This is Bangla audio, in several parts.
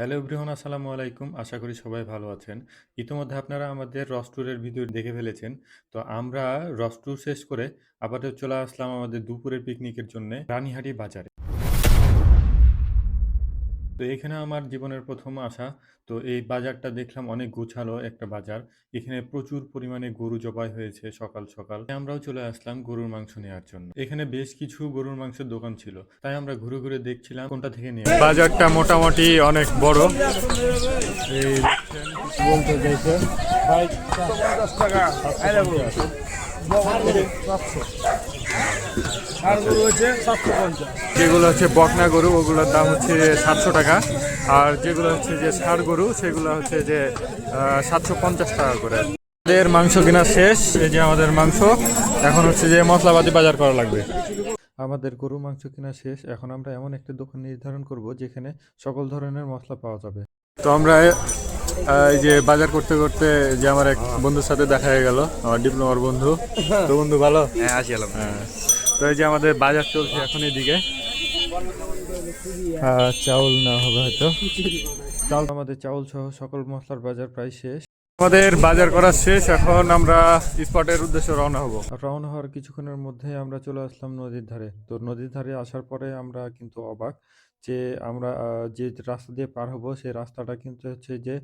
হ্যালো এভরিওয়ান, আসসালামু আলাইকুম। আশা করি সবাই ভালো আছেন। ইতিমধ্যে আপনারা আমাদের রস ট্যুরের ভিডিও দেখে ফেলেছেন। তো আমরা রস ট্যুর শেষ করে আপাতত চলে আসলাম আমাদের দুপুরের পিকনিকের জন্য রানীহাটি বাজারে। তো এখানে আমার জীবনের প্রথম আসা তো এই বাজারটা দেখলাম অনেক গোছালো একটা বাজার। এখানে প্রচুর পরিমাণে গরু জবাই হয়েছে সকাল সকাল। আমরাও চলে আসলাম গরুর মাংস নেওয়ার জন্য। এখানে বেশ কিছু গরুর মাংসের দোকান ছিল তাই আমরা ঘুরে ঘুরে দেখছিলাম কোনটা থেকে নিয়ে বাজারটা মোটামুটি অনেক বড়। এই বলতে চাইছে আর গরু হচ্ছে সাতশো পঞ্চাশ। যেগুলো হচ্ছে বকনা গরু ওগুলোর দাম হচ্ছে সাতশো টাকা। আর যেগুলো হচ্ছে যে ষাড় গরু সেগুলো হচ্ছে যে সাতশো পঞ্চাশ টাকা করে। আমাদের মাংস কেনা শেষ এই যে আমাদের মাংস। এখন হচ্ছে যে মশলাপাতি বাজার করা লাগবে। আমাদের গরু মাংস কেনা শেষ। এখন আমরা এমন একটা দোকান নির্ধারণ করব যেখানে সকল ধরনের মশলা পাওয়া যাবে। তো আমরা এই যে বাজার করতে করতে যে আমার এক বন্ধুর সাথে দেখা হয়ে গেল আমার ডিপ্লোমার বন্ধু। তো বন্ধু ভালো? হ্যাঁ আসিলাম হ্যাঁ। তো এই যে আমাদের বাজার চলছে এখন এদিকে। চাউল না হবে হয়তো। চাউল আমাদের চাউল সহ সকল মশলার বাজার প্রায় শেষ। আমাদের বাজার করা শেষ এখন আমরা স্পটের উদ্দেশ্যে রওনা হব। রওনা হওয়ার কিছুক্ষণের মধ্যে আমরা চলে আসলাম নদীর ধারে। তো নদীর ধারে আসার পরে আমরা কিন্তু অবাক যে আমরা যে রাস্তা দিয়ে পার হব সেই রাস্তাটা কিন্তু হচ্ছে যে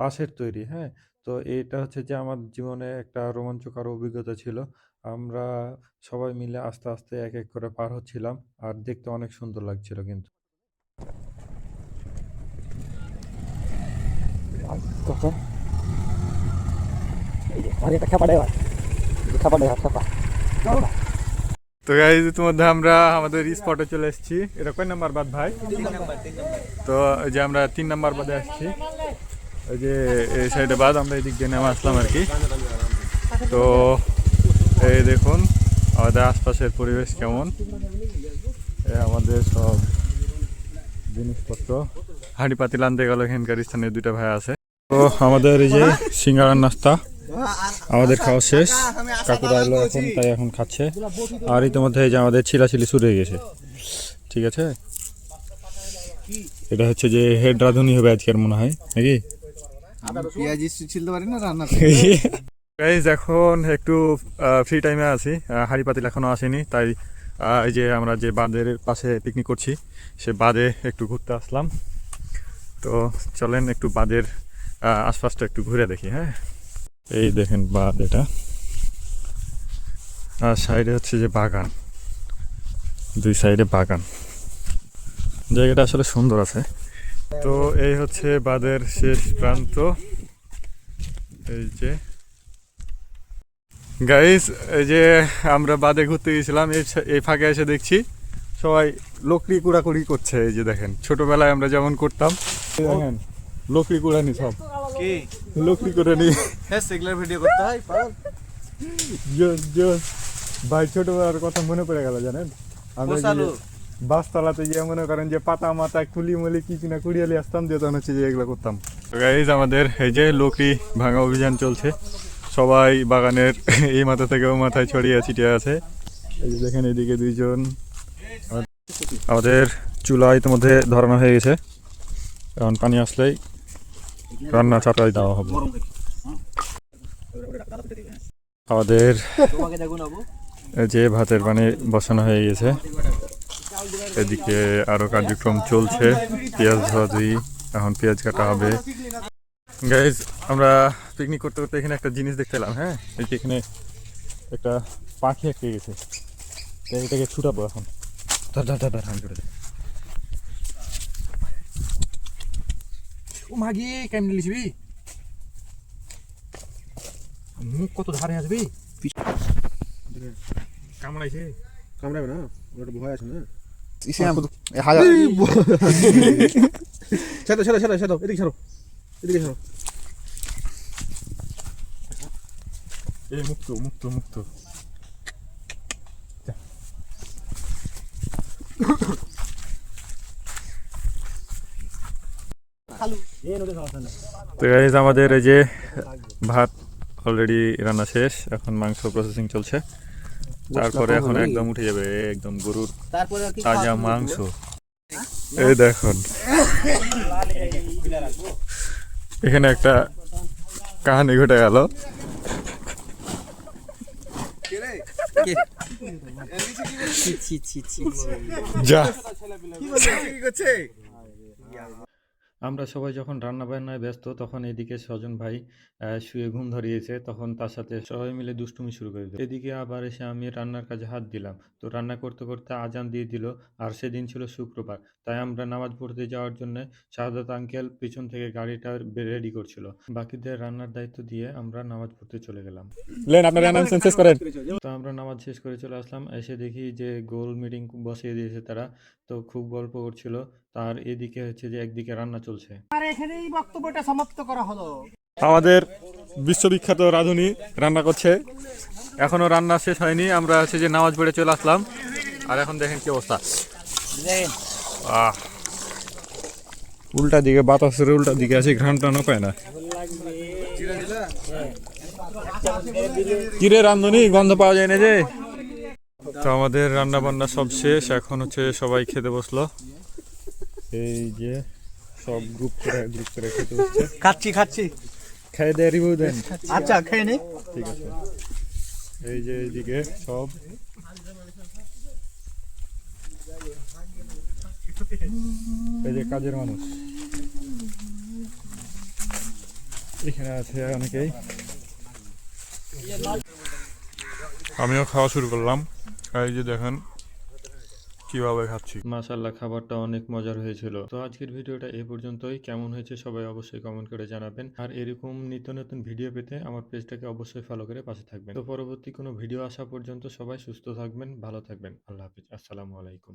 বাঁশের তৈরি হ্যাঁ? তো এটা হচ্ছে যে আমার জীবনে একটা রোমাঞ্চকর অভিজ্ঞতা ছিল। আমরা সবাই মিলে আস্তে আস্তে এক এক করে পার হচ্ছিলাম আর দেখতে অনেক সুন্দর লাগছিল কিন্তু। তো গাইজ ইতিমধ্যে আমরা আমাদের স্পটে চলে এসেছি। এটা কয় নাম্বার বাদ ভাই? তো এই যে আমরা তিন নাম্বার বাদে আসছি। ওই যে এই সাইডে বাদ আমরা এদিক দিয়ে নেমে আসলাম আর কি। তো এই দেখুন আমাদের আশপাশের পরিবেশ কেমন? এই আমাদের সব জিনিসপত্র। হাঁড়ি পাতিল আনতে গেল এখানকার স্থানীয় দুইটা ভাই আছে। তো আমাদের এই যে সিঙ্গারার নাস্তা আমাদের খাওয়া শেষ। কাকুরা এলো এখন তাই এখন খাচ্ছে। আর ইতিমধ্যে এই যে আমাদের ছিলাছিলি শুরু হয়ে গেছে। ঠিক আছে? এটা হচ্ছে যে হেড রাঁধুনি হবে আজকের মনে হয় নাকি? পেঁয়াজি ছিলতে পারি না রান্না গাইজ এখন একটু ফ্রি টাইমে আছি। হাঁড়ি পাতিল এখনও আসেনি, তাই এই যে আমরা যে বাঁধের পাশে পিকনিক করছি, সে বাঁধে একটু ঘুরতে আসলাম। তো চলেন একটু বাঁধের আশপাশটা একটু ঘুরে দেখি হ্যাঁ? এই দেখেন বাঁধ এটা। আর সাইডে হচ্ছে যে বাগান। দুই সাইডে বাগান। জায়গাটা আসলে সুন্দর আছে। তো এই হচ্ছে বাঁধের শেষ প্রান্ত। এই যে গাইস এই যে আমরা বাদে ঘুরতে গেছিলাম এই ফাঁকে এসে দেখছি সবাই লকড়ি কুড়াকুড়ি করছে এই যে দেখেন। ছোটবেলায় আমরা যেমন করতাম দেখেন লকড়ি কুড়ানি সব। কি? লকড়ি করে নি হ্যাঁ সেগুলার ভিডিও করতে হয় পাগল। জোস জোস ভাই ছোটবেলার কথা মনে পড়ে গেল জানেন? আমরা বাসতলাতে গিয়ে মনে করেন যে পাতা মাথা কুলি মুলি কি কিনা কুড়িয়ালি আসতাম দিয়ে তখন হচ্ছে যে এগুলো করতাম। গাইজ আমাদের এই যে লকড়ি ভাঙা অভিযান চলছে। সবাই বাগানের এই মাথা থেকে ও মাথায় ছড়িয়ে ছিটিয়ে আছে। এই যে দেখেন এদিকে দুইজন। আমাদের- চুলা ইতিমধ্যে ধরানো হয়ে গেছে। এখন পানি আসলেই রান্না চাটাই দেওয়া হবে। আমাদের যে ভাতের পানি বসানো হয়ে গেছে। এদিকে আরও কার্যক্রম চলছে। পেঁয়াজ ভাজি, এখন পেঁয়াজ কাটা হবে। গাইজ আমরা পিকনিক করতে করতে এখানে একটা জিনিস দেখতে এলাম হ্যাঁ? এই যে এখানে একটা পাখি আটকে গেছে। তো এটাকে ছুটাবো এখন। ধর ধর ধর ধর হান ও মাগি কেমনি লিখবি মুখ কত ধারে আসবি কামড়াইছে। কামড়াবে না? ওটা ভয় আছে না? হাজার ছেড়ো ছেড়ো ছেড়ো ছেড়ো এদিকে ছেড়ো। এদিকে ছেড়ো এই মুক্ত মুক্ত মুক্ত। তো গাইজ আমাদের এই যে ভাত অলরেডি রান্না শেষ, এখন মাংস প্রসেসিং চলছে। তারপরে এখন একদম উঠে যাবে একদম গরুর তাজা মাংস। এই দেখুন। এখানে একটা কাহানি ঘটে গেল। যা। আমরা সবাই যখন রান্না বান্নায় ব্যস্ত তখন এদিকে স্বজন ভাই শুয়ে ঘুম ধরিয়েছে। তখন তার সাথে সবাই মিলে দুষ্টুমি শুরু করে দিল। এদিকে আবার এসে আমি রান্নার কাজে হাত দিলাম। তো রান্না করতে করতে আজান দিয়ে দিল। আর সেদিন ছিল শুক্রবার। তাই আমরা নামাজ পড়তে যাওয়ার জন্য শাহাদাত আঙ্কেল পিছন থেকে গাড়িটা রেডি করছিল। বাকিদের রান্নার দায়িত্ব দিয়ে আমরা নামাজ পড়তে চলে গেলাম। রান্না শেষ করেন। তো আমরা নামাজ শেষ করে চলে আসলাম। এসে দেখি যে গোল মিটিং বসিয়ে দিয়েছে তারা। তো খুব গল্প করছিল। তার এদিকে হচ্ছে যে একদিকে রান্না চলছে। আর এখানেই বক্তব্যটা সমাপ্ত করা হলো। আমাদের বিশ্ববিখ্যাত রাঁধুনি রান্না করছে। এখনও রান্না শেষ হয়নি আমরা হচ্ছে যে নামাজ পড়ে চলে আসলাম। আর এখন দেখেন কি অবস্থা। আহ উল্টা দিকে বাতাসের উল্টা দিকে আছে ঘ্রাণ টানও পায় না। কিরে রান্ধুনি গন্ধ পাওয়া যায় না যে? তো আমাদের রান্না বান্না সব শেষ এখন হচ্ছে সবাই খেতে বসল। এই যে সব গ্রুপ করে গ্রুপ করে খেতে বসছে খাচ্ছি খাচ্ছি। খেয়ে দিয়ে রিভিউ দেন। আচ্ছা খেয়ে নে। ঠিক আছে। এই যে এইদিকে সব। এই যে কাজের মানুষ। এখানে আছে অনেকেই। আমিও খাওয়া শুরু করলাম। এই যে দেখেন কীভাবে খাচ্ছি? মাশাল্লাহ খাবারটা অনেক মজার হয়েছিল। তো আজকের ভিডিওটা এ পর্যন্তই। কেমন হয়েছে সবাই অবশ্যই কমেন্ট করে জানাবেন। আর এরকম নিত্য নতুন ভিডিও পেতে আমার পেজটাকে অবশ্যই ফলো করে পাশে থাকবেন। তো পরবর্তী কোনো ভিডিও আসা পর্যন্ত সবাই সুস্থ থাকবেন, ভালো থাকবেন। আল্লাহ হাফিজ। আসসালামু আলাইকুম।